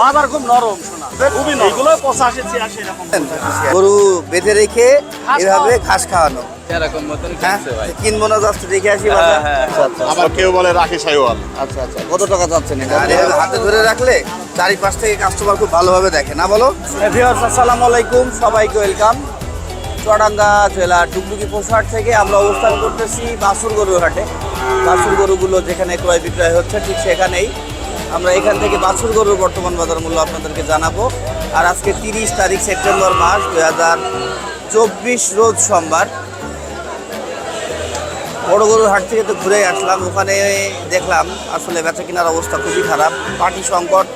বাজার খুব নরম শোনা খুবই এগুলো পঁচাশি ছিয়াশি এরকম গরু বেঁধে রেখে এভাবে ঘাস খাওয়ানো। এরকম মতন হ্যাঁ? কিনবো না যাচ্ছে দেখে আসি বাজার। হ্যাঁ, আচ্ছা আচ্ছা। আবার কেউ বলে রাখি সাইওয়াল। আচ্ছা আচ্ছা। কত টাকা এটা? আর হাতে ধরে রাখলে চারিপাশ থেকে কাস্টমার খুব ভালোভাবে দেখে। না বলো? ভিউয়ার্স আসসালামু আলাইকুম। সবাইকে ওয়েলকাম চুয়াডাঙ্গা জেলার ডুগডুগি পশুহাট থেকে আমরা অবস্থান করতেছি বাসুর গরুর হাটে। বাসুর গরুগুলো যেখানে ক্রয় বিক্রয় হচ্ছে ঠিক সেখানেই। আমরা এখান থেকে বাছুর গরুর বর্তমান বাজার মূল্য আপনাদেরকে জানাব। আর আজকে তিরিশ তারিখ সেপ্টেম্বর মাস, দুই হাজার চব্বিশ রোজ সোমবার। বড় গরুর হাট থেকে তো ঘুরে আসলাম, ওখানে দেখলাম আসলে বেচা কেনার অবস্থা খুবই খারাপ। পাটি সংকট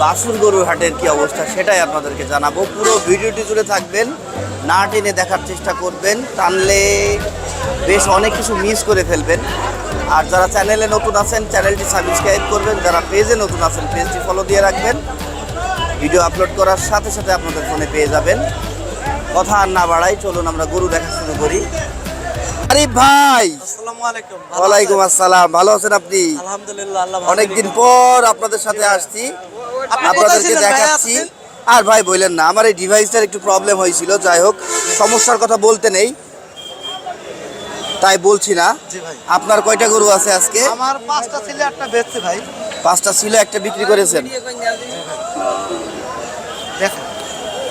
বাসুর গরুর হাটের কি অবস্থা সেটাই আপনাদেরকে জানাব। পুরো ভিডিওটি জুড়ে থাকবেন, না টেনে দেখার চেষ্টা করবেন, টানলে বেশ অনেক কিছু মিস করে ফেলবেন। আর যারা চ্যানেলে নতুন আছেন চ্যানেলটি সাবস্ক্রাইব করবেন। যারা পেজে নতুন আছেন পেজটি ফলো দিয়ে রাখবেন। ভিডিও আপলোড করার সাথে সাথে আপনাদের ফোনে পেয়ে যাবেন। কথা আর না বাড়াই চলুন আমরা গরু দেখা শুরু করি। আরে ভাই! ওয়ালাইকুম আসসালাম। ভালো আছেন আপনি? অনেকদিন পর আপনাদের সাথে আসছি। আপনাদেরকে দেখাচ্ছি। আর ভাই বললেন না আমার এই ডিভাইসটার একটু প্রবলেম হয়েছিল। যাই হোক সমস্যার কথা বলতে নেই। তাই বলছি না। আপনার কয়টা গরু আছে আজকে? আমার পাঁচটা ছিল একটা বেচছে ভাই। পাঁচটা ছিল একটা বিক্রি করেছেন। দেখেন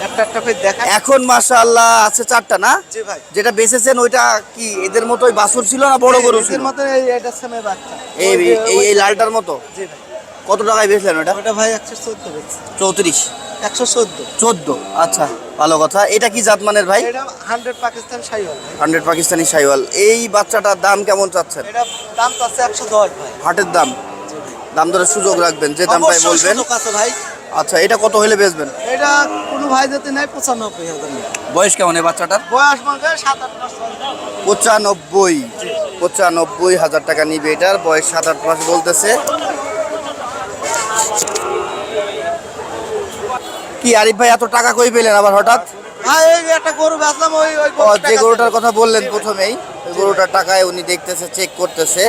একটা একটা করে দেখা এখন মাশাআল্লাহ আছে চারটা না? যেটা বেচেছেন ওইটা কি এদের মতোই বাছুর ছিল না বড় গরু ছিল? এই লালটার মতো? কত টাকায় বেচলেন ওটা ওটা ভাই একশো চৌত্রিশ। একশো চোদ্দ। চোদ্দ? আচ্ছা ভালো কথা। এটা কি জাতমানের ভাই? এটা হান্ড্রেড পাকিস্তান সাইওয়াল ভাই। হান্ড্রেড পাকিস্তানি সাইওয়াল এই বাচ্চাটার দাম কেমন চাচ্ছেন? এটা দাম আছে একশো দশ ভাই। হাটের দাম? দাম ধরে সুযোগ রাখবেন যে দাম পাই বলবেন। ভাই। আচ্ছা এটা কত হলে বেচবেন? এটা কোনো ভাই যদি নাই পঁচানব্বই হাজার বয়স কেমন এই বাচ্চাটার? বয়স সাত আট মাস। পঁচানব্বই। পঁচানব্বই হাজার টাকা নিবে এটার। বয়স সাত আট মাস বলতেছে। কি আরিফ ভাই এত টাকা কই পেলেন আবার হঠাৎ? হ্যাঁ যে একটা গরু বেচলাম ওই ওই ও, যে গরুটার কথা বললেন প্রথমেই গরুটার টাকায় উনি দেখতেছে চেক করতেছে।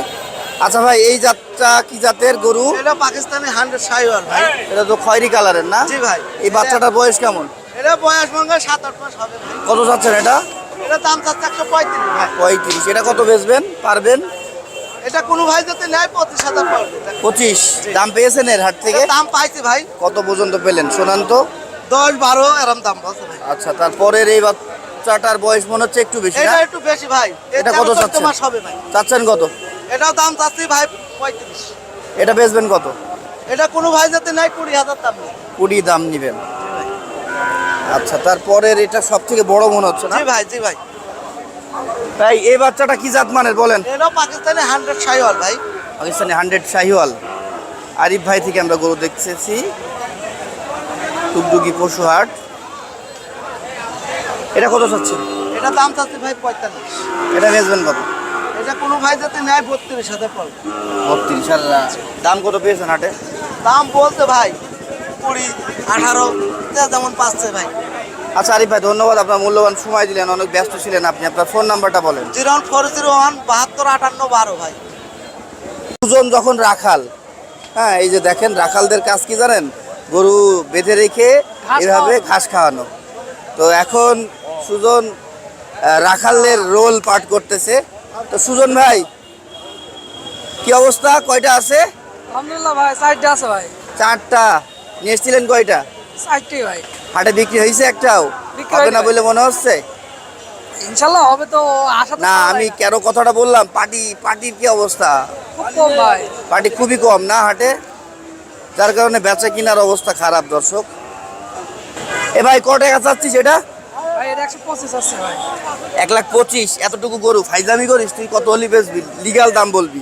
আচ্ছা ভাই এই জাতটা কি জাতের গরু? এটা পাকিস্তানি হান্ড্রেড সাইওয়াল ভাই। এটা তো খয়েরি কালারের না? জি ভাই। এই বাচ্চাটার বয়স কেমন? এটা বয়স মনে হয় সাত আট মাস হবে কত চাচ্ছেন এটা? এটা দাম চাচ্ছে একশো পঁয়ত্রিশ ভাই। পঁয়ত্রিশ। এটা কত বেচবেন? পারবেন? এটা কোনো ভাই যদি নেয় পঁচিশ হাজার পঁচিশ। দাম পেয়েছেন এর হাট থেকে? দাম পাইছে ভাই। কত পর্যন্ত পেলেন? শোনান তো। দশ বারো এরম দাম বলছে ভাই। আচ্ছা তারপরের এই বাচ্চাটার বয়স মনে হচ্ছে একটু বেশি এটা একটু বেশি ভাই। এটা কত চাচ্ছেন? মাস হবে ভাই। চাচ্ছেন কত? এটাও দাম চাচ্ছি ভাই পঁয়ত্রিশ। এটা বেচবেন কত? এটা কোনো ভাই যদি নেয় কুড়ি হাজার দাম নেই। কুড়ি দাম নিবেন। আচ্ছা তারপরের এটা সব থেকে বড় মনে হচ্ছে না? জি ভাই জি ভাই। তাই এই বাচ্চাটা কি জাত মানের বলেন? এটাও পাকিস্তানি হান্ড্রেড সাইওয়াল ভাই। পাকিস্তানি হান্ড্রেড শাহিওয়াল। আরিফ ভাই থেকে আমরা গরু দেখতেছি। টুকটুকি পশু হাট। এটা কত চাচ্ছেন? এটা দাম চাচ্ছি ভাই পঁয়তাল্লিশ। এটা বেচবেন কত? এটা কোনো ভাই যাতে নেয় বত্রিশ হাজার পড়বে। বত্রিশ আর দাম কত পেয়েছেন হাটে? দাম বলতে ভাই কুড়ি আঠারো যেমন পাচ্ছে ভাই। আচ্ছা আরিফ ভাই ধন্যবাদ। আপনার মূল্যবান সময় দিলেন অনেক ব্যস্ত ছিলেন আপনি। আপনার ফোন নাম্বারটা বলেন। Zero one four zero one বাহাত্তর আটান্ন বারো ভাই। দুজন যখন রাখাল হ্যাঁ এই যে দেখেন রাখালদের কাজ কি জানেন? গরু বেঁধে রেখে এভাবে ঘাস খাওয়ানো। তো এখন সুজন রাখালের রোল পাঠ করতেছে। তো সুজন ভাই কি অবস্থা? কয়টা আছে? আলহামদুলিল্লাহ ভাই চারটে আছে ভাই। চারটা। নিয়ে এসেছিলেন কয়টা? চারটে ভাই। হাটে বিক্রি হয়েছে একটাও? হবে না বলে মনে হচ্ছে? ইনশাল্লাহ হবে তো আশা না আমি কেন কথাটা বললাম? পার্টি পার্টির কি অবস্থা? খুব কম ভাই। পার্টি খুবই কম না হাটে? যার কারণে বেচা কিনার অবস্থা খারাপ দর্শক। এ ভাই ক টাকা চাচ্ছিস এটা? এক লাখ পঁচিশ এতটুকু গরু। ফাইজামি করিস তুই কত হলি বেচবি? লিগাল দাম বলবি।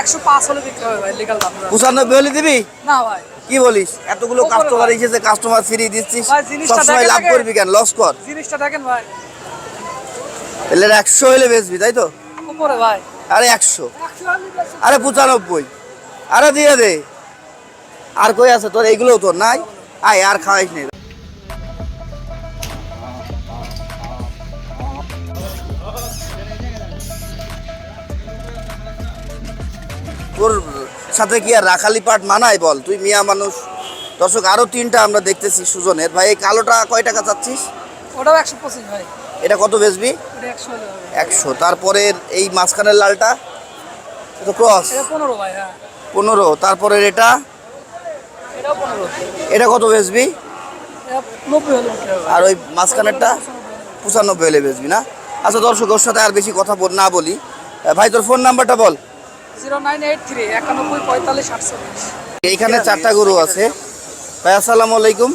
একশো পাঁচ হলে বিক্রি হবে ভাই লিগাল দাম। পঁচানব্বই হলি দিবি? না ভাই। কি বলিস? এতগুলো কাস্টমার এসেছে কাস্টমার ফ্রি দিচ্ছিস। সবসময় লাভ করবি কেন? লস কর। জিনিসটা দেখেন ভাই। তাহলে একশো হলে বেচবি তাই তো? উপরে ভাই। আরে একশো। আরে পঁচানব্বই। আরে দিয়ে দে। আর কই আছে তোর? এইগুলো তোর নাই? আয় আর খাওয়াইস নে। তোর সাথে কি আর রাখালি পাট মানায় বল? তুই মিয়া মানুষ। দর্শক আরও তিনটা আমরা দেখতেছি সুজনের। ভাই এই কালোটা কয় টাকা চাচ্ছিস? ওটাও একশো পঁচিশ ভাই। এটা কত বেচবি? একশো তারপরে এই মাঝখানের লালটা? এটা ক্রস এটা পনেরো ভাই হ্যাঁ। পনেরো। তারপরের এটা? এটা কত বেচবি আর ওই মাঝখানেরটা পঁচানব্বই হলে বেচবি না? আচ্ছা দর্শক ওর সাথে আর বেশি কথা বল- না বলি। ভাই তোর ফোন নাম্বারটা বল। এইখানে চারটা গরু আছে। ভাই আসসালামু আলাইকুম।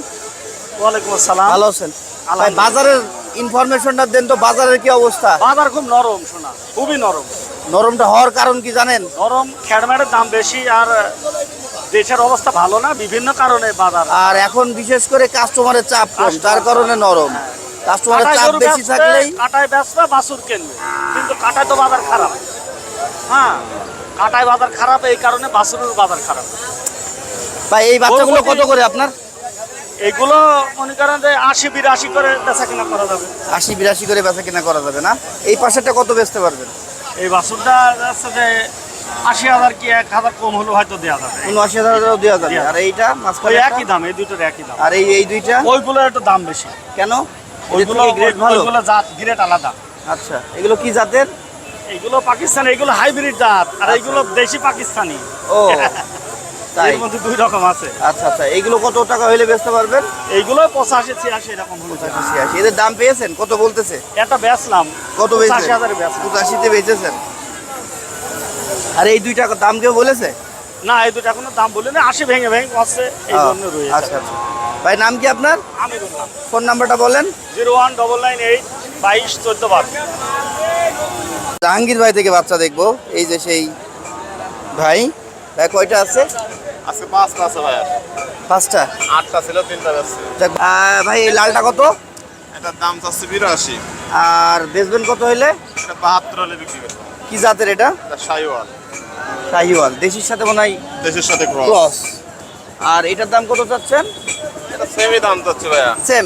ওয়ালাইকুম আসসালাম। ভালো আছেন? ভাই বাজারের ইনফরমেশনটা দেন তো বাজারের কি অবস্থা? বাজার খুব নরম শোনা। খুবই নরম। নরমটা হওয়ার কারণ কি জানেন? নরম খ্যাড়ম্যাড়ের দাম বেশি আর দেশের অবস্থা ভালো না বিভিন্ন কারণে বাজার আর এখন বিশেষ করে কাস্টমারের চাপ কম তার কারণে নরম। কাস্টমারের চাপ বেশি থাকলেই কাটায় বেচবে বাছুর কিনবে? কিন্তু কাটায় তো বাজার খারাপ। হ্যাঁ কাটায় বাজার খারাপ এই কারণে বাছুরের বাজার খারাপ। ভাই এই বাচ্চাগুলো কত করে আপনার? এইগুলো মনে করেন যে আশি বিরাশি করে বেচা কিনা করা যাবে। আশি বিরাশি করে বেচা কিনা করা যাবে না? এই পাশেরটা কত বেচতে পারবেন? এই বাসুরটা যাচ্ছে যে আশি হাজার কি এক হাজার কম হলেও হয়তো দেওয়া যাবে। উনআশি হাজার দেওয়া যাবে। আর এইটা মাঝখানে একই দাম এই দুটোর একই দাম। আর এই এই দুইটা? ওইগুলোর একটু দাম বেশি। কেন? ওইগুলো গ্রেড ভালো? ওইগুলো জাত গ্রেড আলাদা। আচ্ছা এগুলো কি জাতের? এইগুলো পাকিস্তানি এইগুলো হাইব্রিড জাত আর এইগুলো দেশি পাকিস্তানি। ও এর মধ্যে দুই রকম আছে। আচ্ছা আচ্ছা এগুলো কত টাকা হইলে বেচতে পারবেন? এইগুলো পঁচাশি ছিয়াশি এরকম হলো পঁচাশি এদের দাম পেয়েছেন? কত বলতেছে? এটা বেচলাম। কত পঁচাশি বেচেছেন হাজারে বেচলাম। পঁচাশিতে বেচেছেন? আর এই দুইটা দাম কেউ বলেছে? না এই দুটো এখনও দাম বলি না আশি ভেঙে ভেঙে আছে এই আহ, জন্য রয়েছে। আচ্ছা আচ্ছা। ভাই নাম কি আপনার? আমি ফোন নাম্বারটা বলেন। Zero one double nine eight বাইশ চোদ্দ বার। জাহাঙ্গীর ভাই থেকে বাচ্চা দেখব। এই যে সেই ভাই। ভাই কয়টা আছে? আছে পাঁচটা আছে ভাইয়া। পাঁচটা? আটটা ছিল তিনটা আহ, ভাই এই লালটা কত? এটার দাম চাচ্ছে বিরাশি। আর বেচবেন কত হইলে? এটা বাহাত্তর হলে বিক্রি কি জাতের এটা? এটা শাহিওয়াল শাহিওয়াল দেশির সাথে মনে হয় দেশের সাথে ক্রস আর এটার দাম কত চাচ্ছেন? এটা সেমই দাম চাচ্ছে ভাইয়া। সেম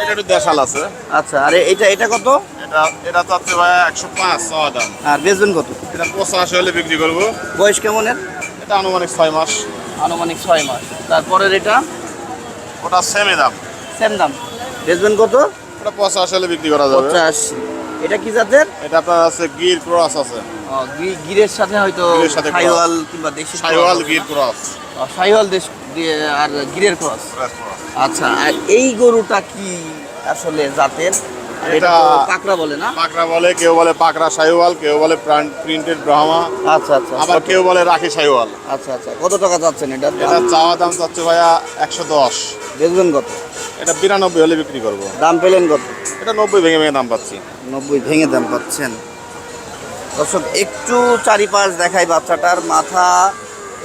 এটা একটু দেশাল আছে। আচ্ছা আর এটা এটা কত? এটা এটা চাচ্ছে ভাইয়া একশো পাঁচ চাওয়া দাম। আর বেচবেন কত? এটা পঁচাশি হলে বিক্রি করব। বয়স কেমনের? এটা আনুমানিক ছয় মাস। আনুমানিক ছয় মাস। তারপরের এটা? ওটা সেমই দাম। সেম দাম। বেচবেন কত? ওটা পঁচাশি হলে বিক্রি করা যাবে। পঁচাশি। এটা কি জাতের? এটা আপনার আছে গির ক্রস আছে। গিরের সাথে হয়তো। সাইওয়াল কিংবা দেশি শাহিওয়াল গির ক্রস সাইওয়াল দেশ আর গিরের ক্রস আচ্ছা আর এই গরুটা কি আসলে জাতের? এটা তো বলে না? পাকড়া বলে কেউ বলে পাকড়া শাহিওয়াল কেউ বলে প্রিন্টেড ব্রাহ্মা। আচ্ছা আচ্ছা আবার কেউ বলে রাখি শাহিওয়াল আচ্ছা আচ্ছা। কত টাকা চাচ্ছেন এটা? এটা চাওয়া দাম চাচ্ছে ভাইয়া একশো দশ। বেচবেন কত? এটা বিরানব্বই হলে বিক্রি করব। দাম পেলেন কত? এটা নব্বই ভেঙে ভেঙে দাম পাচ্ছি। নব্বই ভেঙে দাম পাচ্ছেন। দর্শক একটু চারিপাশ দেখাই বাচ্চাটার মাথা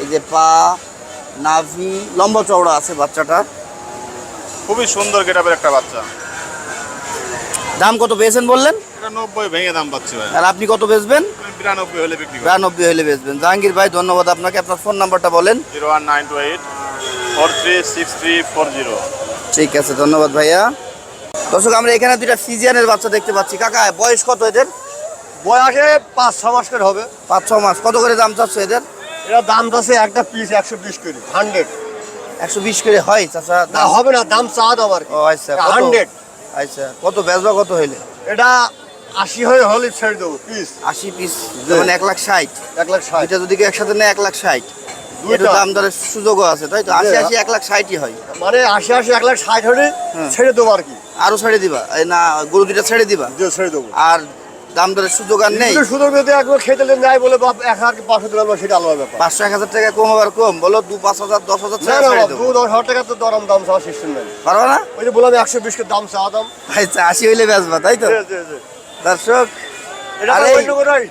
এই যে পা নাভি লম্বা চওড়া আছে বাচ্চাটা খুবই সুন্দর গেটাপের একটা বাচ্চা। দাম কত পেয়েছেন বললেন? এটা নব্বই ভেঙে দাম পাচ্ছি ভাই। আর আপনি কত বেচবেন? বিরানব্বই হলে বিক্রি বিরানব্বই হলে বেচবেন। জাহাঙ্গীর ভাই ধন্যবাদ আপনাকে। আপনার ফোন নাম্বারটা বলেন। Zero one nine two eight four three six three four zero. ঠিক আছে ধন্যবাদ ভাইয়া। দর্শক আমরা এখানে দুইটা ফিজিয়ানের বাচ্চা দেখতে পাচ্ছি। কাকা বয়স কত এদের? বয়সে পাঁচ ছ মাস করে হবে। পাঁচ ছ মাস। কত করে দাম চাচ্ছে এদের? এটা দাম আছে একটা পিস একশো বিশ করে হান্ড্রেড একশো বিশ করে হয় চাচা? না হবে না দাম চা দাম আর ও আচ্ছা হান্ড্রেড আচ্ছা কত বেচবা কত হইলে? এটা আশি হয়ে হলে ছেড়ে দেবো পিস আশি পিস যেমন এক লাখ ষাট। এক লাখ ষাট। দুইটা যদি একসাথে নেয় এক লাখ ষাট। দুইটা। দাম দরের সুযোগও আছে তাই তো? আশি আশি এক লাখ ষাটই হয়। মানে আশি আশি এক লাখ ষাট হলে হ্যাঁ। ছেড়ে দেবো আর কি। আরও ছেড়ে দিবা? এই না গরু দুইটা ছেড়ে দিবা? ছেড়ে দেবো। আর দাম দরের সুযোগ আর নেই। সুযোগ যদি একবার খেতে বলে এক হাজার পাঁচশো দিলাম সেটা আলাদা ব্যাপার। পাঁচশো এক হাজার টাকা কম আবার কম বলো দু পাঁচ হাজার দশ হাজার টাকা দু দশ হাজার তো দরম দাম চাওয়া সিস্টেম নেই। পারবা না? ওই যে বললাম একশো বিশ দাম চাওয়া দাম। আচ্ছা আশি হইলে বেচবা তাই তো। দর্শক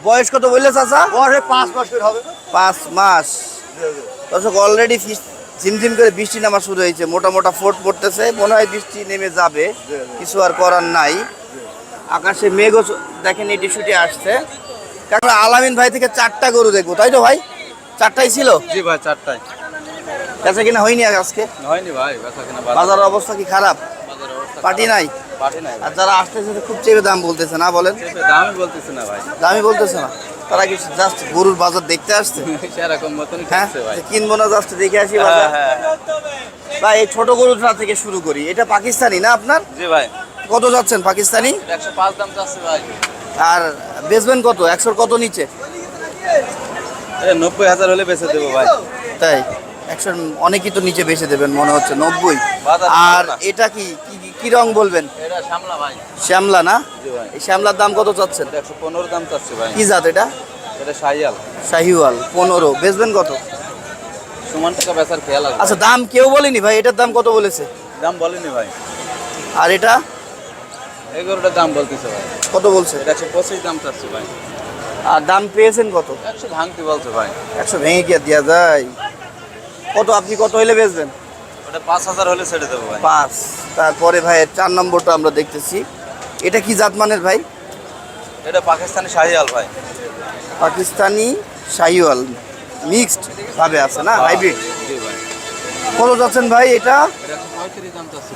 বয়স কত বললে চাচা? বয়সে পাঁচ মাস হবে। পাঁচ মাস। দর্শক অলরেডি ঝিমঝিম করে বৃষ্টি নামা শুরু হয়েছে। মোটা মোটা ফোট পড়তেছে মনে হয় বৃষ্টি নেমে যাবে। কিছু আর করার নাই। আকাশে মেঘও দেখেন এটি শুটে আসছে। কারণ আলামিন ভাই থেকে চারটা গরু দেখব তাই তো ভাই? চারটাই ছিল? জি ভাই চারটায় বেচা কিনা হয়নি আজকে? হয়নি ভাই বেচা কিনা বাজারের অবস্থা কি খারাপ? পার্টি নাই? আর যারা আসতেছে খুব চেপে দাম বলতেছে না বলেন? দামই বলতেছে না ভাই। দামই বলতেছে না। তারা কি জাস্ট গরুর বাজার দেখতে আসছে? সেরকম মতনই হ্যাঁ? কিনবো না জাস্ট দেখে আসি হ্যাঁ বাজার। হ্যাঁ। ভাই এই ছোট গরুটা থেকে শুরু করি। এটা পাকিস্তানি না আপনার? জি ভাই। কত যাচ্ছেন পাকিস্তানি? একশো পাঁচ দাম চাচ্ছে ভাই। আর বেচবেন কত? একশোর কত নিচে? নব্বই হাজার হলে বেঁচে দেবো ভাই। তাই? একশোর অনেকই তো নিচে বেচে দেবেন মনে হচ্ছে নব্বই। আর এটা কি? কি- রং বলবেন? শ্যামলা না? এই শ্যামলার দাম কত চাচ্ছেন? একশো পনেরো দাম চাচ্ছে ভাই। কি জাত এটা? এটা সাইয়াল শাহিওয়াল পনেরো। বেচবেন কত? সমান টাকা বেচার খেয়াল আচ্ছা দাম কেউ বলেনি ভাই? এটার দাম কত বলেছে? দাম বলেনি ভাই। আর এটা? এই গরুটার দাম বলতেছে ভাই। কত বলছে? এটা একশো পঁচিশ দাম চাচ্ছে ভাই। আর দাম পেয়েছেন কত? একশো ভাঙতে বলছে ভাই। একশো ভেঙে কি দেওয়া যায়? কত আপনি কত হইলে বেচবেন? ওটা পাঁচ হাজার হলে ছেড়ে দেবো ভাই। পাঁচ। তারপরে ভাই চার নম্বরটা আমরা দেখতেছি। এটা কি জাত মানের ভাই? এটা পাকিস্তানি শাহিয়াল ভাই। পাকিস্তানি শাহিওয়াল। মিক্সড ভাবে আছে না? হাইব্রিড? ভাই। কত যাচ্ছেন ভাই এটা?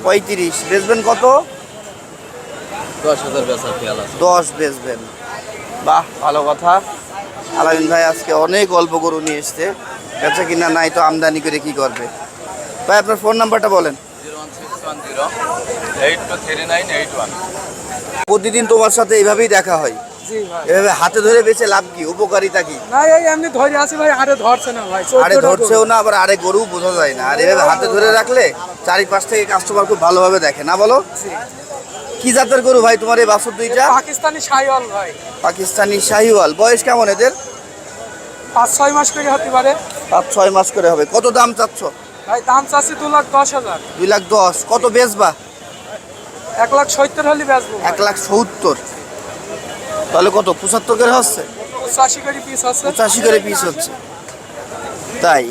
পঁয়ত্রিশ। বেচবেন কত? দশ হাজার বেচার খেয়াল আছে। দশ বেচবেন। বাহ ভালো কথা। আলামিন ভাই আজকে অনেক অল্প গরু নিয়ে এসছে। বেচা কিনা নাই তো আমদানি করে কি করবে? ভাই আপনার ফোন নাম্বারটা বলেন। প্রতিদিন তোমার সাথে এইভাবেই দেখা হয়? এভাবে হাতে ধরে বেচে লাভ কি? উপকারিতা কি? না এই এমনি ধরে আছি ভাই আরে ধরছে না ভাই আরে ধরছেও গরু। না আবার আরে গরু বোঝা যায় না। আর এভাবে হাতে ধরে রাখলে চারিপাশ থেকে কাস্টমার খুব ভালোভাবে দেখে না বলো? জি। কি জাতের গরু ভাই তোমার এই বাছুর দুইটা? পাকিস্তানি সাইওয়াল ভাই। পাকিস্তানি শাহিওয়াল। বয়স কেমন এদের? পাঁচ ছয় মাস করে হতে পারে। পাঁচ ছয় মাস করে হবে। কত দাম চাচ্ছ? ভাই দাম চাচ্ছি দু লাখ দশ হাজার। দুই লাখ দশ। কত বেচবা? এক লাখ সত্তর হলে বেচবো এক লাখ সত্তর। তাহলে কত? পঁচাত্তর করে হচ্ছে? পঁচাশি করে পিস আছে। পঁচাশি করে পিস হচ্ছে। তাই?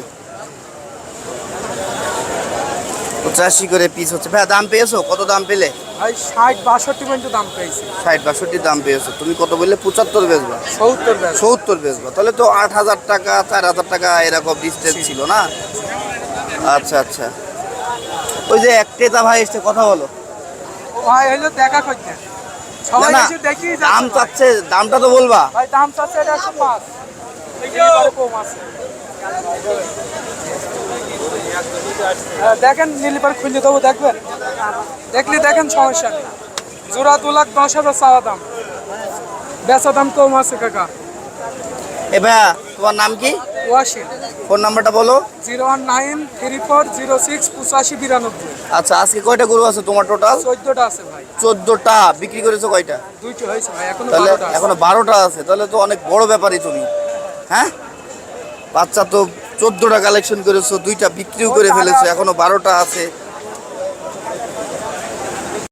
পঁচাশি করে পিস হচ্ছে। ভাই দাম পেয়েছ? কত দাম পেলে? ভাই ষাট বাষট্টি পর্যন্ত দাম পেয়েছি। ষাট বাষট্টি দাম পেয়েছ। তুমি কত বললে? পঁচাত্তর বেচবা। সত্তর বেচ সত্তর বেচবা। তাহলে তো আট হাজার টাকা চার হাজার টাকা এরকম ডিস্টেন্স ছিল না? আচ্ছা আচ্ছা। ওই যে এক ক্রেতা ভাই এসছে কথা বলো। ভাই দেখা করতে। এসে দেখি দাম চাচ্ছে দামটা তো বলবা। ভাই দাম চাচ্ছে এটা একশো পাঁচ কম আছে। দেখেন নীলিপার খুলে দেবো দেখবেন? দেখলে দেখেন সমস্যা নেই। জোড়া দু লাখ দশ হাজার চাওয়া দাম। বেচা দাম কম আছে কাকা। এ ভাইয়া তোমার নাম কি? ওয়াশি ফোন নাম্বারটা বলো। Zero one nine three four zero six পঁচাশি বিরানব্বই। আচ্ছা আজকে কয়টা গরু আছে তোমার টোটাল চোদ্দটা আছে ভাই। চোদ্দটা। বিক্রি করেছ কয়টা? দুইটো হয়েছে ভাই এখনও তাহলে এখনও বারোটা আছে তাহলে তো অনেক বড় ব্যাপারই তুমি। হ্যাঁ? বাচ্চা তো চোদ্দটা কালেকশন করেছ দুইটা বিক্রিও করে ফেলেছো এখনও বারোটা আছে।